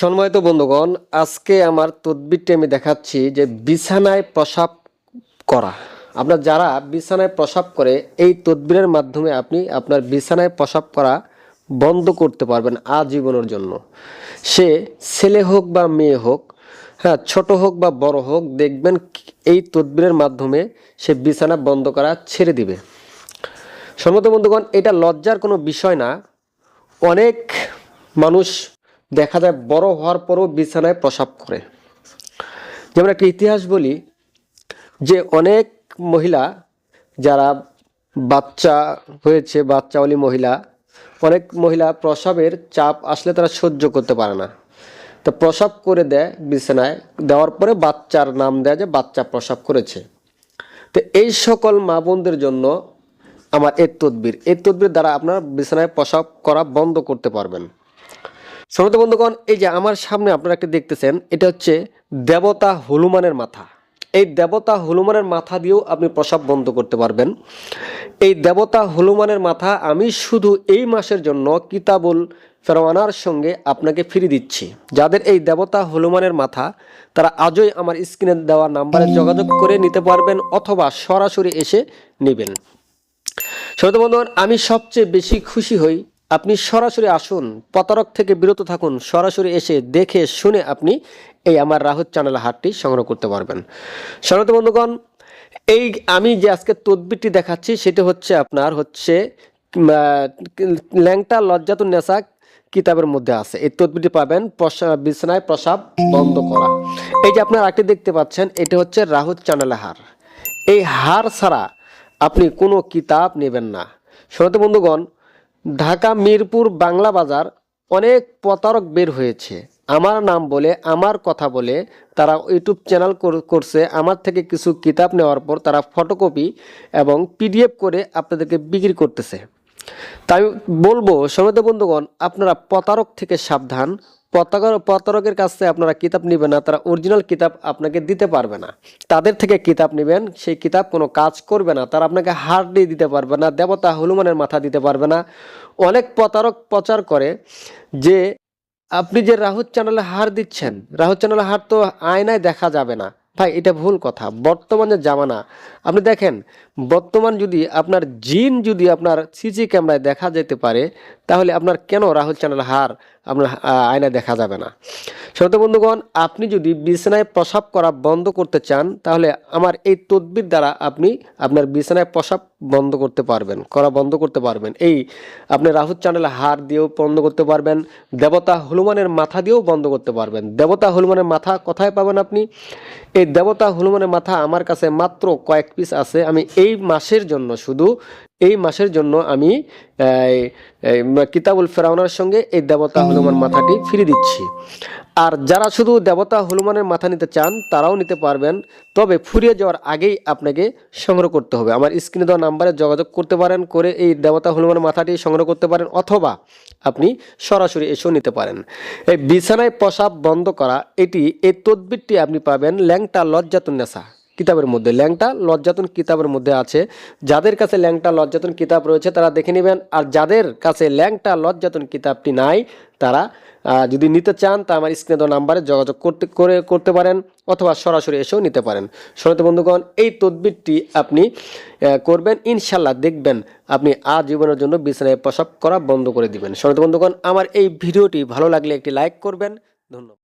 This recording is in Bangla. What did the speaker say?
সম্মানিত বন্ধুগণ, আজকে আমার তদবিরটি আমি দেখাচ্ছি যে বিছানায় প্রসাব করা। আপনার যারা বিছানায় প্রসাব করে, এই তদবিরের মাধ্যমে আপনি আপনার বিছানায় প্রসাব করা বন্ধ করতে পারবেন আজীবনের জন্য। সে ছেলে হোক বা মেয়ে হোক হ্যাঁ ছোট হোক বা বড় হোক, দেখবেন এই তদবিরের মাধ্যমে সে বিছানা বন্ধ করা ছেড়ে দিবে। সম্মত বন্ধুগণ, এটা লজ্জার কোনো বিষয় না। অনেক মানুষ দেখা যায় বড় হওয়ার পরও বিছানায় প্রসাব করে। যেমন একটা ইতিহাস বলি যে অনেক মহিলা, যারা বাচ্চা হয়েছে, বাচ্চাওয়ালি মহিলা, অনেক মহিলা প্রসাবের চাপ আসলে তারা সহ্য করতে পারে না। তো প্রসাব করে দেয় বিছানায়, দেওয়ার পরে বাচ্চার নাম দেয় যে বাচ্চা প্রসাব করেছে। তো এই সকল মা বোনদের জন্য আমার এই তদবির এই তদবির দ্বারা আপনার বিছানায় প্রসাব করা বন্ধ করতে পারবেন। শ্রমিত বন্ধুগণ, এই যে আমার সামনে আপনারা একটা দেখতেছেন, এটা হচ্ছে দেবতা হনুমানের মাথা। এই দেবতা হনুমানের মাথা দিয়েও আপনি প্রসাব বন্ধ করতে পারবেন। এই দেবতা হনুমানের মাথা আমি শুধু এই মাসের জন্য কিতাবুল ফেরওয়ানার সঙ্গে আপনাকে ফিরে দিচ্ছি। যাদের এই দেবতা হনুমানের মাথা, তারা আজই আমার স্ক্রিনে দেওয়া নাম্বারে যোগাযোগ করে নিতে পারবেন অথবা সরাসরি এসে নেবেন। শ্রোতা বন্ধুগণ, আমি সবচেয়ে বেশি খুশি হই আপনি সরাসরি আসুন, প্রতারক থেকে বিরত থাকুন, সরাসরি এসে দেখে শুনে আপনি এই আমার রাহুত চ্যানেল হাটটি সংগ্রহ করতে পারবেন। শ্রোতা বন্ধুগণ, এই আমি যে আজকে তদবিরটি দেখাচ্ছি সেটা হচ্ছে আপনার হচ্ছে ল্যাংটা লজ্জাতুন নেশা কিতাবের মধ্যে আছে। এই তদবিরটি পাবেন বিছানায় প্রসাব বন্ধ করা। এই যে আপনার আরেকটি দেখতে পাচ্ছেন, এটা হচ্ছে রাহুত চ্যানেল হার। এই হার ছাড়া আপনি কোনো কিতাব নেবেন না। শ্রোত বন্ধুগণ ঢাকা মিরপুর বাংলা বাজার অনেক প্রতারক বের হয়েছে। আমার নাম বলে, আমার কথা বলে তারা ইউটিউব চ্যানেল কর- করছে। আমার থেকে কিছু কিতাব নেওয়ার পর তারা ফটোকপি এবং পিডিএফ করে আপনাদেরকে বিক্রি করতেছে। তাই বলব, সমেত বন্ধুগণ, আপনারা প্রতারক থেকে সাবধান। প্রতারকের কাছ আপনারা কিতাব নেবেন না, তারা অরিজিনাল কিতাব আপনাকে দিতে পারবে না। তাদের থেকে কিতাব নেবেন, সেই কিতাব কোনো কাজ করবে না, তারা আপনাকে হার দিয়ে দিতে পারবে না, দেবতা হনুমানের মাথা দিতে পারবে না। অনেক প্রতারক প্রচার করে যে আপনি যে রাহুত চ্যানেলে হার দিচ্ছেন রাহুত চ্যানেলে হার তো আয়নায় দেখা যাবে না। ভাই, এটা ভুল কথা। বর্তমানে জামানা, আপনি দেখেন, বর্তমান যদি আপনার জিন যদি আপনার সিসি ক্যামেরায় দেখা যেতে পারে, তাহলে আপনার কেন রাহুল চ্যানেল হার? আপনার আয়না দেখা যাবে না। শ্রোতা বন্ধুগণ, আপনি যদি বিছানায় প্রসাব করা বন্ধ করতে চান, তাহলে আমার এই তদবির দ্বারা আপনি আপনার বিছানায় প্রসাব বন্ধ করতে পারবেন, করা বন্ধ করতে পারবেন। এই আপনি রাহুল চ্যানেলে হার দিয়েও বন্ধ করতে পারবেন, দেবতা হনুমানের মাথা দিয়েও বন্ধ করতে পারবেন। দেবতা হনুমানের মাথা কোথায় পাবেন আপনি? এই দেবতা হনুমানের মাথা আমার কাছে মাত্র কয়েক পিস আছে। আমি এই মাসের জন্য শুধু এই মাসের জন্য আমি কিতাবুল ফেরাউনার সঙ্গে এই দেবতা হনুমান মাথাটি ফিরে দিচ্ছি। আর যারা শুধু দেবতা হনুমানের মাথা নিতে চান, তারাও নিতে পারবেন। তবে ফুরিয়ে যাওয়ার আগেই আপনাকে সংগ্রহ করতে হবে। আমার স্ক্রিনে দেওয়া নাম্বারে যোগাযোগ করতে পারেন, করে এই দেবতা হনুমানের মাথাটি সংগ্রহ করতে পারেন, অথবা আপনি সরাসরি এসেও নিতে পারেন। এই বিছানায় প্রসাব বন্ধ করা, এটি, এই তদবিরটি আপনি পাবেন ল্যাংটা লজ্জাতুন্নেসা কিতাবের মধ্যে। ল্যাংটা লজ্জাতুন কিতাবের মধ্যে আছে। যাদের কাছে ল্যাংটা লজ্জাতুন কিতাব রয়েছে, তারা দেখে নেবেন। আর যাদের কাছে ল্যাংটা লজ্জাতুন কিতাবটি নাই, তারা যদি নিতে চান, তা আমার স্ক্রিনে দেওয়া নাম্বারে যোগাযোগ করতে, করে, করতে পারেন, অথবা সরাসরি এসেও নিতে পারেন। শোনাতে বন্ধুগণ, এই তদবিরটি আপনি করবেন ইনশাল্লাহ দেখবেন, আপনি আজীবনের জন্য বিছানায় প্রসাব করা বন্ধ করে দিবেন। শোনাতে বন্ধুগণ, আমার এই ভিডিওটি ভালো লাগলে একটি লাইক করবেন। ধন্যবাদ।